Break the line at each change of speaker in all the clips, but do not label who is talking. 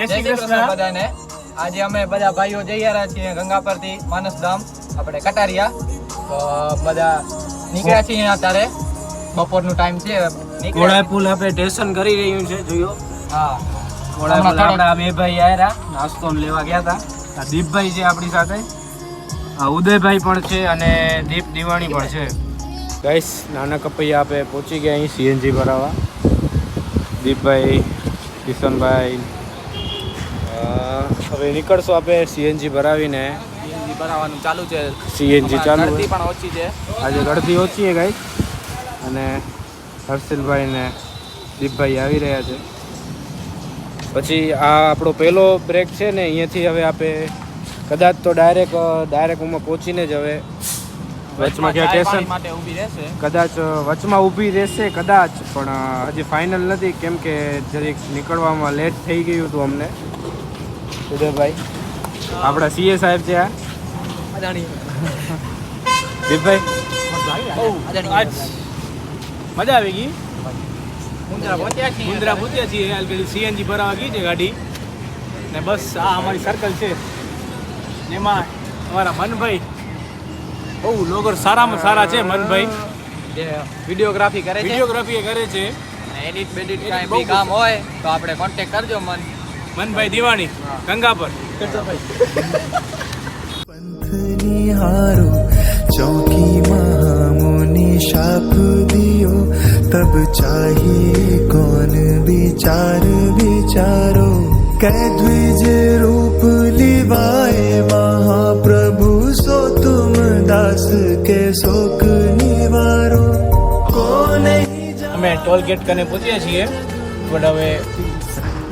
જય શ્રી કૃષ્ણ.
બધાને. આજે અમે બધા ભાઈઓ જઈ રહ્યા છીએ ગંગા પરથી માનસધામ આપણે કટારિયા. તો બધા નીકળ્યા છીએ અત્યારે. બપોરનો ટાઈમ છે
ઘોડા પુલ આપણે ટેશન કરી રહ્યું છે જોયો?
હા.
ઘોડા પુલ આપણા બે ભાઈ આવ્યા નાસ્તો લેવા ગયા હતા. આ દીપભાઈ છે આપણી સાથે. આ ઉદયભાઈ પણ છે અને દીપ દિવાણી પણ છે. ગાઈસ નાના કપૈયા આપણે પહોંચી ગયા અહીં સીએનજી ભરાવા. દીપભાઈ કિશનભાઈ હવે નીકળશું આપણે સીએનજી ભરાવીને.
સીએનજી ભરાવાનું ચાલુ છે.
સીએનજી ચાલુ
ગળતી પણ ઓછી છે.
આજે ગળતી ઓછી છે ગાઈસ અને હર્ષિલભાઈ ને દીપભાઈ આવી રહ્યા છે. પછી આ આપણો પહેલો બ્રેક છે ને અહીંયાથી હવે આપણે કદાચ તો ડાયરેક્ટ ડાયરેક્ટ ઉમાં પહોંચીને જ હવે વચમાં ક્યાં સ્ટેશન
માટે ઊભી રહેશે.
કદાચ વચમાં ઊભી રહેશે કદાચ પણ હજી ફાઇનલ નથી. કેમ કે જરીક નીકળવામાં લેટ થઈ ગયું હતું અમને. ઉદયભાઈ. આપણા સીએ સાહેબ છે આ. દીપભાઈ. મજા આવી ગઈ?
મુંદ્રા પહોંચ્યા છીએ.
મુંદ્રા પૂછ્યા છીએ. હાલ સીએનજી ભરાવા ગઈ છે ગાડી. ને બસ આ અમારી સર્કલ છે. એમાં અમારા મનભાઈ. બહુ લોગર સારામાં સારા છે મનભાઈ.
વિડીયોગ્રાફી કરે છે.
વિડીયોગ્રાફી કરે છે.
એડિટ બેડિટ કાંઈ બી કામ હોય તો આપણે કોન્ટેક્ટ કરજો મન.
મનભાઈ દિવાણી
ગંગાપર. ચોકી મહામુનિ શાપ દિયો. તબ ચાહીએ કોન વિચાર વિચારો? કે દ્વિજ રૂપ લીવાય મહાપ્રભુ સો તુમ દાસ કે શોક નિવારો? કોને
અમે ટોલ ગેટ કને પહોંચ્યા છીએ પણ હવે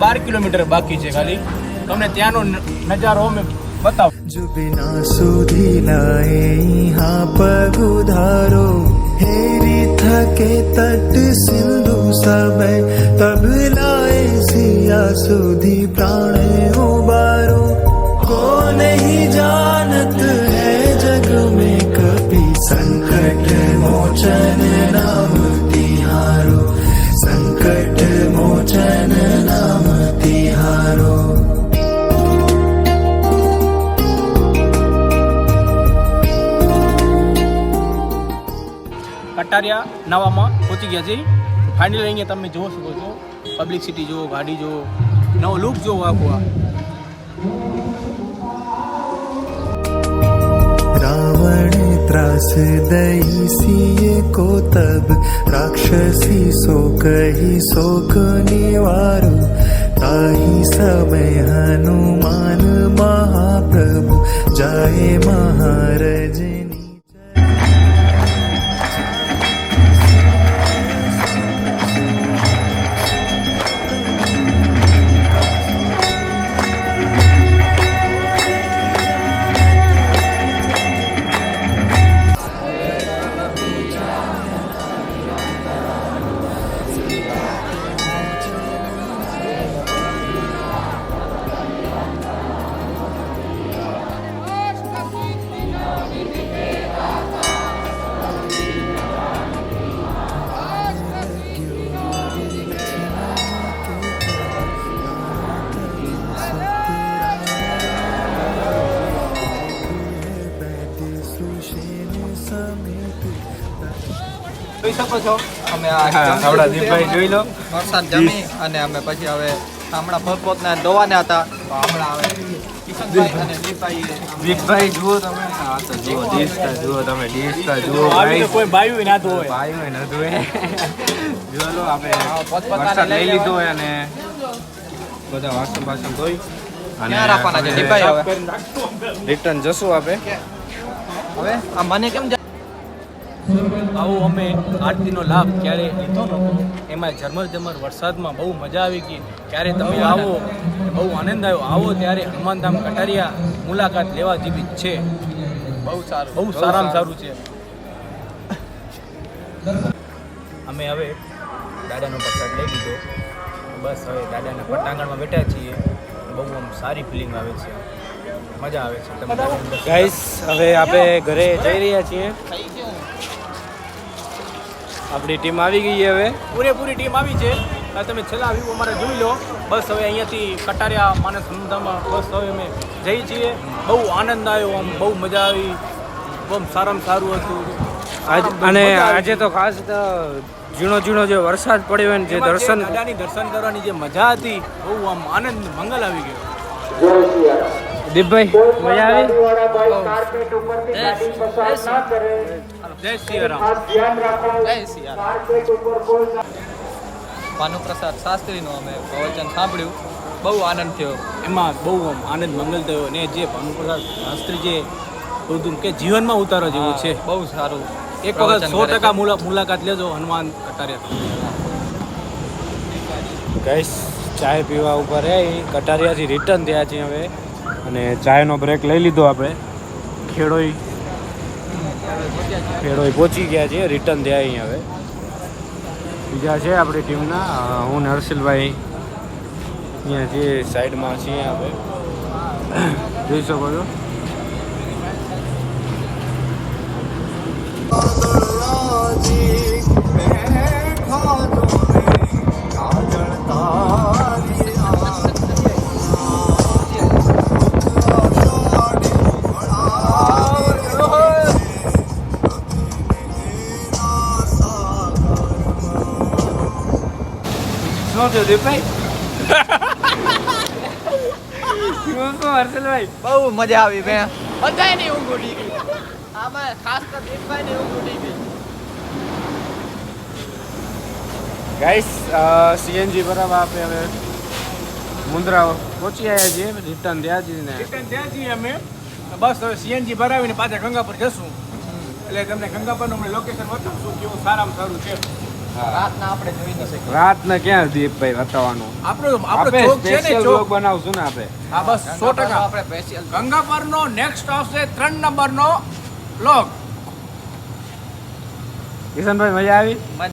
બાર કિલોમીટર બાકી છે ખાલી તમને ત્યાંનો ન- નજારો અમે બતાવો
जो बिना सुधी लाए यहाँ पग उधारो हेरी थके तट सिंधु समय तब लाए सिया सुधी प्राण उबारो को नहीं जानत है जग में कभी संकट मोचन नाम तिहारो संकट मोचन नाम
કટારિયા નવામાં પહોંચી ગયા છે. ફાઇનલ અહીંયા તમે જોઈ શકો છો. પબ્લિક સિટી જુઓ, ગાડી જુઓ, નવો લુક જુઓ આખો
રાવણ ત્રાસ દઈ સિએ કો તબ રાક્ષસી સો કહી શોક નિવારું તાહી સમય હનુમાન મહાપ્રભુ, જાય મહારજ
જોઈ શકો છો. અમે
આપણા દીપભાઈ જોઈ લો.
વરસાદ જમી અને અમે પછી હવે હમણાં પોતપોતના ધોવાના હતા. તો હમણાં હવે દીપભાઈ
દીપભાઈ જુઓ તમે. હા તો જુઓ. ડીસતા જુઓ તમે ડીસતા જુઓ કોઈ બાયું ના તો બાયું ના તો જો લો આપણે વરસાદ
લઈ
લઈ લીધો અને બધા વાસણ બાસણ ધોઈ
ક્યાં રાખવાના છે
રિટર્ન જશું આપણે.
હવે? આ મને કેમ
આવો અમે આરતીનો લાભ ક્યારે લીધો નહોતો એમાં ઝરમર ઝરમર વરસાદમાં બહુ મજા આવી ગઈ. ક્યારે તમે આવો બહુ આનંદ આવ્યો. આવો ત્યારે હનુમાનધામ કટારિયા મુલાકાત લેવા જેવી જ છે.
બહુ સારું.
બહુ સારામાં સારું. છે. અમે હવે દાદાનો પ્રસાદ લઈ લીધો. બસ હવે દાદાના પટાંગણમાં બેઠા છીએ. બહુ આમ સારી ફિલિંગ આવે છે. મજા આવે છે. ગાઈસ હવે આપણે ઘરે જઈ રહ્યા છીએ. આપણી ટીમ આવી ગઈ છે હવે. પૂરેપૂરી ટીમ આવી છે.
આ તમે છેલ્લા વ્યૂ અમારે જોઈ લો. બસ હવે અહીંયાથી કટારિયા માનસ ધામમાં બસ હવે અમે જઈએ છીએ. બહુ આનંદ આવ્યો આમ બહુ મજા આવી. બહુ સારામાં સારું હતું.
આજ અને આજે તો ખાસ તો ઝીણો ઝીણો જે વરસાદ પડ્યો હોય ને જે દર્શન
દાદાની દર્શન કરવાની જે મજા હતી બહુ આમ આનંદ મંગલ આવી ગયો.
દીપભાઈ મજા આવી?
જય સિયારામ
જય સિયારામ ભાનુપ્રસાદ શાસ્ત્રીનું અમે પ્રવચન સાંભળ્યું. બહુ આનંદ થયો.
એમાં બહુ આમ આનંદ મંગલ થયો અને જે ભાનુપ્રસાદ શાસ્ત્રી જે બધું કે જીવનમાં ઉતારો જેવું છે.
બહુ સારું
એક વખત સો ટકા. મુલાકાત લેજો હનુમાન કટારિયા
ગઈશ ચાય પીવા ઉપર એ કટારિયાથી રિટર્ન થયા છીએ હવે. અને ચાયનો બ્રેક લઈ લીધો આપણે. ખેડોઈ ખેડોઈ પહોંચી ગયા છે રિટર્ન થયા અહીં હવે. બીજા છે આપણી ટીમના. હું ને અહીંયા જે સાઈડમાં છીએ આપણે. જોઈ શકો છો. શું થયું દીપભાઈ શું શું હર્ષિલભાઈ
બહુ મજા આવી મેં બધાયની ઊંઘ ઉડી ગઈ. આમાં ખાસ તો દીપભાઈની ઊંઘ ઉડી ગઈ.
ગાઈસ સીએનજી બરાબર આપણે હવે મુંદ્રા પહોંચી આવ્યા છીએ. રિટર્ન ત્યાં છીએ ને
રિટર્ન ત્યાં જઈએ અમે. બસ હવે સીએનજી ભરાવીને પાછા ગંગાપુર જશું. એટલે તમને ગંગા પરનું અમે લોકેશન બતાવશું કેવું સારામાં સારું છે.
રાતના આપણે જોઈ ન શકીએ.
રાતને ક્યાં દીપભાઈ બતાવવાનું
આપણો આપણો ચોક છે ને ચોક
બનાવશું ને આપણે.
હા બસ સો ટકા.
આપણે સ્પેશિયલ
ગંગા નેક્સ્ટ આવશે ત્રણ નંબરનો બ્લોગ
કિશનભાઈ મજા આવી?